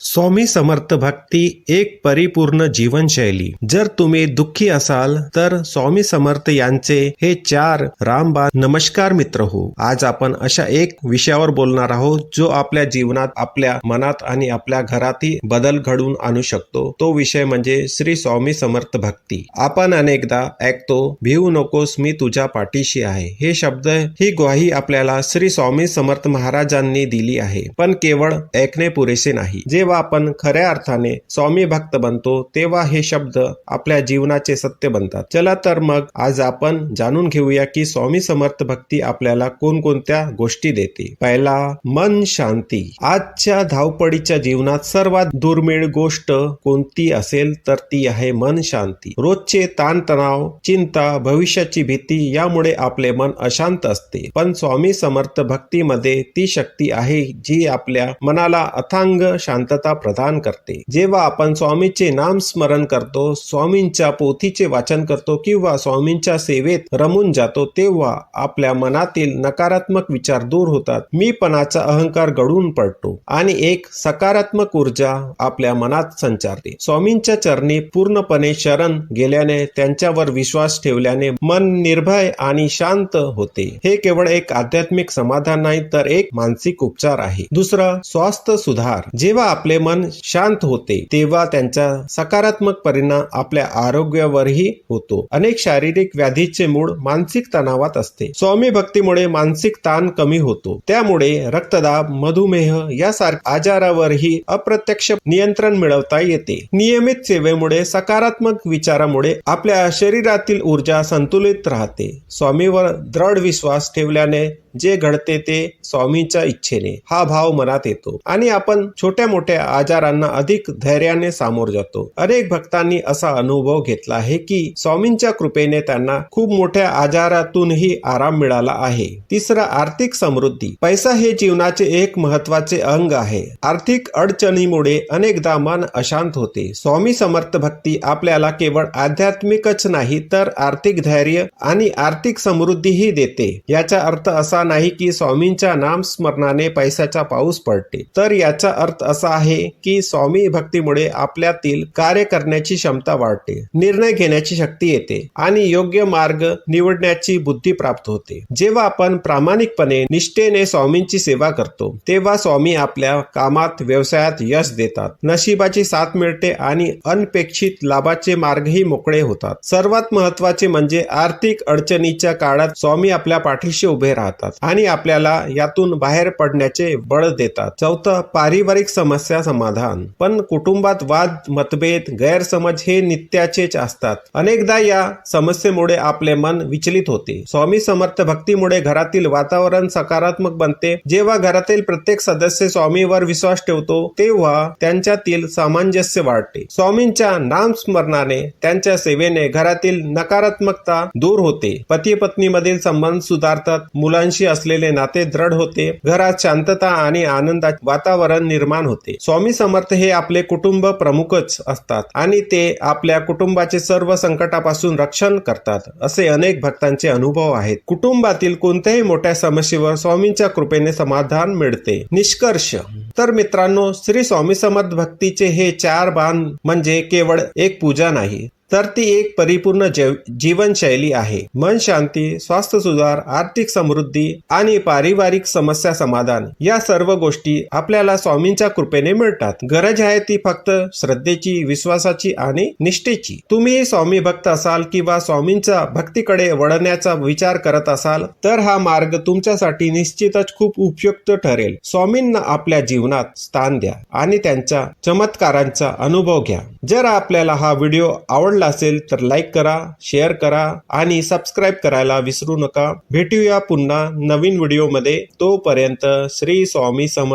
स्वामी समर्थ भक्ती एक परिपूर्ण जीवनशैली. जर तुम्ही दुःखी असाल तर स्वामी समर्थ यांचे हे चार रामबाण नमस्कार मित्र हो. आज आपण अशा एक विषयावर बोलणार आहोत जो आपल्या जीवनात आपल्या मनात आणि आपल्या घरातही बदल घडवून आणू शकतो. तो विषय म्हणजे श्री स्वामी समर्थ भक्ती. आपण अनेकदा ऐकतो भिवू नकोस मी तुझ्या पाठीशी आहे. हे शब्द ही ग्वाही आपल्याला श्री स्वामी समर्थ महाराजांनी दिली आहे. पण केवळ ऐकणे पुरेसे नाही. जेव्हा आपण खऱ्या अर्थाने स्वामी भक्त बनतो तेव्हा हे शब्द आपल्या जीवनाचे सत्य बनतात. चला तर मग आज आपण जाणून घेऊया की स्वामी समर्थ भक्ती आपल्याला कोणकोणत्या गोष्टी देते. पहिला मन शांती. आजच्या धावपळीच्या जीवनात सर्वात दुर्मिळ गोष्ट कोणती असेल तर ती आहे मन शांती. रोजचे ताणतणाव चिंता भविष्याची भीती यामुळे आपले मन अशांत असते. पण स्वामी समर्थ भक्तीमध्ये ती शक्ती आहे जी आपल्या मनाला अथांग शांतता पूर्णता प्रदान करते. जेव्हा आपण स्वामीचे नाम स्मरण करतो स्वामींच्या पोथीचे वाचन करतो किंवा स्वामींच्या सेवेत रमून जातो तेव्हा आपल्या मनातील नकारात्मक विचार दूर होतात. मीपणाचा अहंकार गळून पडतो आणि एक सकारात्मक ऊर्जा आपल्या मनात संचारते. स्वामींच्या चरणी पूर्णपणे शरण गेल्याने त्यांच्यावर विश्वास ठेवल्याने मन निर्भय आणि शांत होते. हे केवळ एक आध्यात्मिक समाधान नाही तर एक मानसिक उपचार आहे. दुसरं स्वास्थ्य सुधार. जेव्हा आपले मन शांत होते तेव्हा त्यांचा सकारात्मक परिणाम आपल्या आरोग्यावरही होतो. अनेक शारीरिक व्याधीचे मूळ मानसिक तणावात असते. स्वामी भक्तीमुळे मानसिक ताण कमी होतो. त्यामुळे रक्तदाब मधुमेह यासारख्या आजारावरही अप्रत्यक्ष नियंत्रण मिळवता येते. नियमित सेवेमुळे सकारात्मक विचारामुळे आपल्या शरीरातील ऊर्जा संतुलित राहते. स्वामीवर दृढ विश्वास ठेवल्याने जे घडते ते स्वामीच्या इच्छेने. हा भाव मनात येतो. आणि आपण छोट्या मोठ्या आजारांना अधिक धैर्याने सामोर जातो. अनेक भक्तांनी असा अनुभव घेतला आहे की स्वामींच्या कृपेने त्यांना खूप मोठ्या आजारातूनही आराम मिळाला आहे. तिसरा आर्थिक समृद्धी. पैसा हे जीवनाचे एक महत्त्वाचे अंग आहे. आर्थिक अडचणीमुळे अनेकदा मन अशांत होते. स्वामी समर्थ भक्ती आपल्याला केवळ आध्यात्मिकच नाही तर आर्थिक धैर्य आणि आर्थिक समृद्धीही देते. याचा अर्थ असा नाही की स्वामींच्या नामस्मरणाने पैशाचा पाऊस पडते. तर याचा अर्थ असा आहे की स्वामी भक्तीमुळे आपल्यातील कार्य करण्याची क्षमता वाढते निर्णय घेण्याची शक्ती येते आणि योग्य मार्ग निवडण्याची बुद्धी प्राप्त होते. जेव्हा आपण प्रामाणिकपणे निष्ठेने स्वामींची सेवा करतो तेव्हा स्वामी आपल्या कामात व्यवसायात यश देतात. नशिबाची साथ मिळते आणि अनपेक्षित लाभाचे मार्गही मोकळे होतात. सर्वात महत्त्वाचे म्हणजे आर्थिक अडचणीच्या काळात स्वामी आपल्या पाठीशी उभे राहतात. आणि आपल्याला यातून बाहेर पडण्याचे बळ देतात. चौथं पारिवारिक समस्या समाधान. पण कुटुंबात वाद मतभेद गैरसमज हे नित्याचेच असतात. अनेकदा या समस्येमुळे आपले मन विचलित होते. स्वामी समर्थ भक्तीमुळे घरातील वातावरण सकारात्मक बनते. जेव्हा घरातील प्रत्येक सदस्य स्वामीवर विश्वास ठेवतो तेव्हा त्यांच्यातील सामंजस्य वाढते. स्वामींच्या नाम स्मरणाने त्यांच्या सेवेने घरातील नकारात्मकता दूर होते. पती पत्नी मधील संबंध सुधारतात. मुलांशी असलेले नाते दृढ होते घरात शांतता आणि आनंदाचे वातावरण निर्माण होते. स्वामी समर्थ हे आपले कुटुंब प्रमुखच असतात आणि ते आपल्या कुटुंबाचे सर्व संकटापासून रक्षण करतात असे अनेक भक्तांचे अनुभव आहेत. कुटुंबातील कोणत्याही मोठ्या समस्येवर स्वामींच्या कृपेने समाधान मिळते. निष्कर्ष. तर मित्रांनो श्री स्वामी समर्थ भक्तीचे हे चार बाण म्हणजे केवळ एक पूजा नाही तर ती एक परिपूर्ण जैव जीवनशैली आहे. मन शांती स्वास्थ्य सुधार आर्थिक समृद्धी आणि पारिवारिक समस्या समाधान या सर्व गोष्टी आपल्याला स्वामींच्या कृपेने मिळतात. गरज आहे ती फक्त श्रद्धेची विश्वासाची आणि निष्ठेची. तुम्ही स्वामी भक्त असाल किंवा स्वामींच्या भक्तीकडे वळण्याचा विचार करत असाल तर हा मार्ग तुमच्यासाठी निश्चितच खूप उपयुक्त ठरेल. स्वामींना आपल्या जीवनात स्थान द्या आणि त्यांच्या चमत्कारांचा अनुभव घ्या. जर आपल्याला हा व्हिडिओ आवडला आवडला असेल तर लाईक करा शेअर करा आणि सबस्क्राईब करायला विसरू नका. भेटूया पुन्हा नवीन व्हिडिओमध्ये तोपर्यंत श्री स्वामी समर्थ